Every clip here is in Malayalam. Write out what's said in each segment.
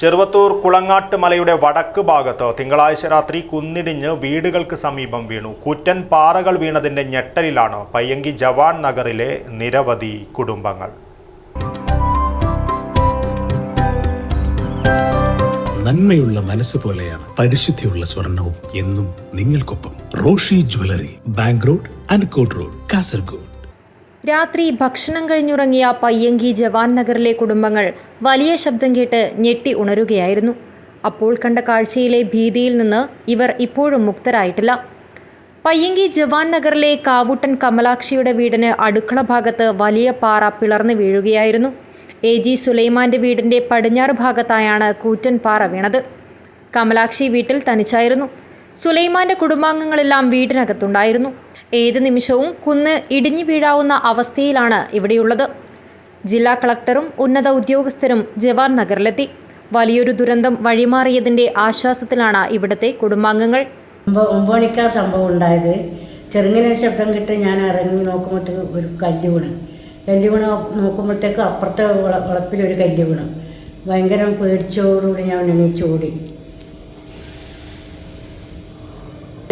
ചെറുവത്തൂർ കുളങ്ങാട്ട് മലയുടെ വടക്ക് ഭാഗത്ത് തിങ്കളാഴ്ച രാത്രി കുന്നിടിഞ്ഞ് വീടുകൾക്ക് സമീപം വീണു. കുറ്റൻ പാറകൾ വീണതിന്റെ ഞെട്ടലിലാണ് പയ്യങ്കി ജവാൻ നഗറിലെ നിരവധി കുടുംബങ്ങൾ. നന്മയുള്ള മനസ്സ് പോലെയാണ് പരിശുദ്ധിയുള്ള സ്വർണവും എന്നും നിങ്ങൾക്കൊപ്പം Roshi jewellery bank road Ankot road Kasaragod. രാത്രി ഭക്ഷണം കഴിഞ്ഞുറങ്ങിയ പയ്യങ്കി ജവാൻ നഗറിലെ കുടുംബങ്ങൾ വലിയ ശബ്ദം കേട്ട് ഞെട്ടി ഉണരുകയായിരുന്നു. അപ്പോൾ കണ്ട കാഴ്ചയിലെ ഭീതിയിൽ നിന്ന് ഇവർ ഇപ്പോഴും മുക്തരായിട്ടില്ല. പയ്യങ്കി ജവാൻ നഗറിലെ കാവുട്ടൻ കമലാക്ഷിയുടെ വീടിന് അടുക്കള ഭാഗത്ത് വലിയ പാറ പിളർന്നു വീഴുകയായിരുന്നു. എ ജി സുലൈമാന്റെ വീടിന്റെ പടിഞ്ഞാറ് ഭാഗത്തായാണ് കൂറ്റൻ പാറ വീണത്. കമലാക്ഷി വീട്ടിൽ തനിച്ചായിരുന്നു. സുലൈമാന്റെ കുടുംബാംഗങ്ങളെല്ലാം വീടിനകത്തുണ്ടായിരുന്നു. ഏത് നിമിഷവും കുന്ന് ഇടിഞ്ഞു വീഴാവുന്ന അവസ്ഥയിലാണ് ഇവിടെയുള്ളത്. ജില്ലാ കളക്ടറും ഉന്നത ഉദ്യോഗസ്ഥരും ജവാർ നഗറിലെത്തി. വലിയൊരു ദുരന്തം വഴിമാറിയതിന്റെ ആശ്വാസത്തിലാണ് ഇവിടുത്തെ കുടുംബാംഗങ്ങൾ. ഒമ്പണിക്കാ സംഭവം ഉണ്ടായത്. ചെറുങ്ങനെ ശബ്ദം കിട്ടി ഞാൻ ഇറങ്ങി നോക്കുമ്പോഴത്തേക്ക് ഒരു കല്ല് വീണ്. കല്ല് വീണ് നോക്കുമ്പോഴത്തേക്ക് അപ്പുറത്തെ വളപ്പിലൊരു കല്ല് വീണ്. ഭയങ്കര പേടിച്ചോടുകൂടി ഞാൻ എണീച്ചോടി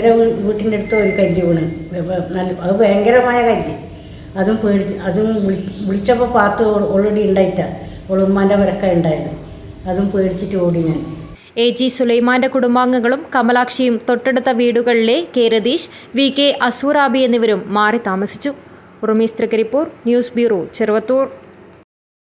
വീ- വീട്ടിന്റെ അടുത്ത് ഒരു കല്ല് വീണ്. നല്ല അത് ഭയങ്കരമായ കല്ല്. അതും പേടിച്ച് അതും വിളി വിളിച്ചപ്പോൾ പാത്ത് ഓൾറെഡി ഉണ്ടായിട്ടാണ് ഒളുമ്മാന്റെ വരക്ക ഉണ്ടായത്. അതും പേടിച്ചിട്ട് ഓടി ഞാൻ. എ ജി സുലൈമാന്റെ കുടുംബാംഗങ്ങളും കമലാക്ഷിയും തൊട്ടടുത്ത വീടുകളിലെ കെ രതീഷ് വി കെ അസൂറാബി എന്നിവരും മാറി താമസിച്ചു. ഉറുമീസ് തൃക്കരിപ്പൂർ ന്യൂസ് ബ്യൂറോ ചെറുവത്തൂർ.